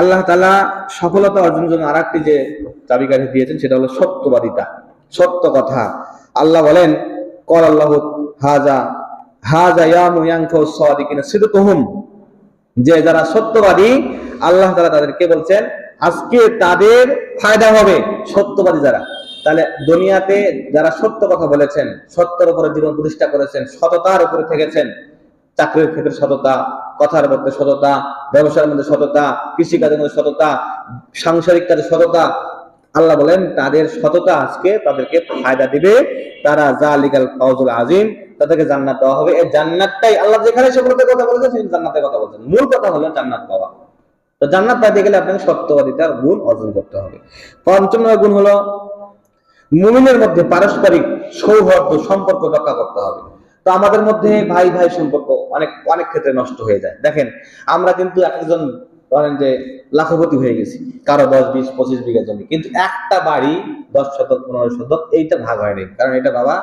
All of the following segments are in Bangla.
আল্লাহ তালা সফলতা অর্জনের জন্য আর যে চাবিকাঠি দিয়েছেন, সেটা হলো সত্যবাদিতা। সত্য কথা। আল্লাহ বলেন কর আল্লাহ হাজা যে যারা সত্যবাদী, আল্লাহ তাআলা তাদেরকে বলছেন, আজকে তাদের ফায়দা হবে সত্যবাদী যারা। তাহলে দুনিয়াতে যারা সত্য কথা বলেছেন, সত্যের উপরে জীবন প্রতিষ্ঠা করেছেন, সততার উপরে থেকেছেন চাকরির ক্ষেত্রে সততা, কথার মধ্যে সততা, ব্যবসার মধ্যে সততা, কৃষিকাজের মধ্যে সততা সাংসারিক কাজে সততা, আল্লাহ বলেন তাদের সততা আজকে তাদেরকে ফায়দা দিবে। তারা জালিকাল ফাউজুল আজিম, তাদেরকে জান্নাত দেওয়া হবে। এই জান্নাতটাই আল্লাহ যেখানে সফলতার কথা বলেছেন সেখানে জান্নাতের কথা বলছেন। মূল কথা হলো জান্নাত পাওয়া। তো জান্নাত পাইতে গেলে আপনাকে সত্যবাদিতার গুণ অর্জন করতে হবে। পঞ্চম গুণ হলো মুমিনের মধ্যে পারস্পরিক সৌহার্দ্য, সম্পর্ক রক্ষা করতে হবে। তো আমাদের মধ্যে ভাই ভাই সম্পর্ক অনেক অনেক ক্ষেত্রে নষ্ট হয়ে যায়। দেখেন, আমরা কিন্তু একজন ধরেন যে লাখপতি হয়ে গেছি, কারও দশ, বিশ, পঁচিশ বিঘা জমি। কিন্তু একটা বাড়ি দশ শতক, পনেরো শতক, এইটা ভাগ হয়নি। কারণ এটা বাবা,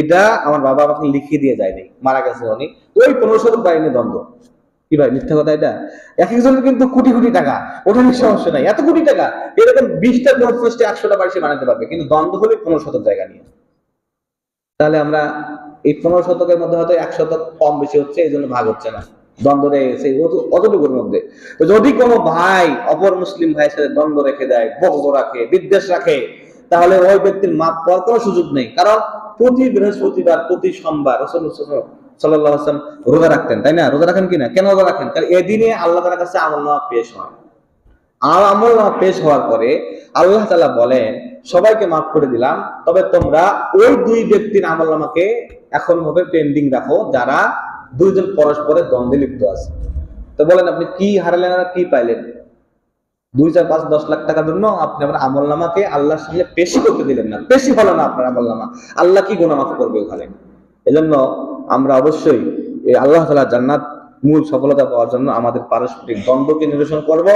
এটা আমার বাবা আমাকে লিখিয়ে দিয়ে যায়নি, মারা গেছে উনি। ওই পনেরো শতক বাড়ি নিয়ে দ্বন্দ্ব। কি ভাই, মিথ্যা কথা এটা? এক একজনের কিন্তু কোটি কোটি টাকা ওটা নিয়ে সমস্যা নাই। এত কোটি টাকা, এরকম বিশটা পঞ্চাশটা একশোটা বাড়ি সে বানাতে পারবে। কিন্তু দ্বন্দ্ব হলে পনেরো শতক জায়গা নিয়ে। তাহলে আমরা এই পনেরো শতকের মধ্যে হয়তো এক শতক কম বেশি হচ্ছে, এই জন্য ভাগ হচ্ছে না। দ্বন্দ্ব রেখে অত- অতটুকুর মধ্যে। তো যদি কোনো ভাই, অপর মুসলিম ভাইয়ের সাথে দ্বন্দ্ব রেখে দেয় বক্ত রাখে, বিদ্বেষ রাখে, তাহলে ওই ব্যক্তির মাপ পাওয়ার কোনো সুযোগ নেই। কারণ প্রতি বৃহস্পতিবার, প্রতি সোমবার রসুল সাল্লাহ আসলাম রোজা রাখতেন, তাই না? রোজা রাখেন কিনা কেন রোজা রাখেন? কারণ এদিনে আল্লাহ তালার কাছে আমল নামা পেশ হয় আর আমল নামা পেশ হওয়ার পরে আল্লাহ তালা বলেন সবাইকে মাফ করে দিলাম। তবে তোমরা ওই দুই ব্যক্তির আমল নামাকে এখন ভাবে পেন্ডিং রাখো, যারা দুইজন পরস্পরের দ্বন্দ্বে লিপ্ত আছে। তো বলেন আপনি কি হারালেন আর কি পাইলেন? দুই চার পাঁচ দশ লাখ টাকার জন্য আপনি আপনার আমল নামাকে আল্লাহর সামনে পেশি করতে দিলেন না। পেশি হলো না আপনার আমল নামা। আল্লাহ কি গুণা মাফ করবে ওখানে? এজন্য আমরা অবশ্যই আল্লাহ তালা জান্নাত মূল সফলতা পাওয়ার জন্য আমাদের পারস্পরিক দ্বন্দ্বকে নিরসন করব।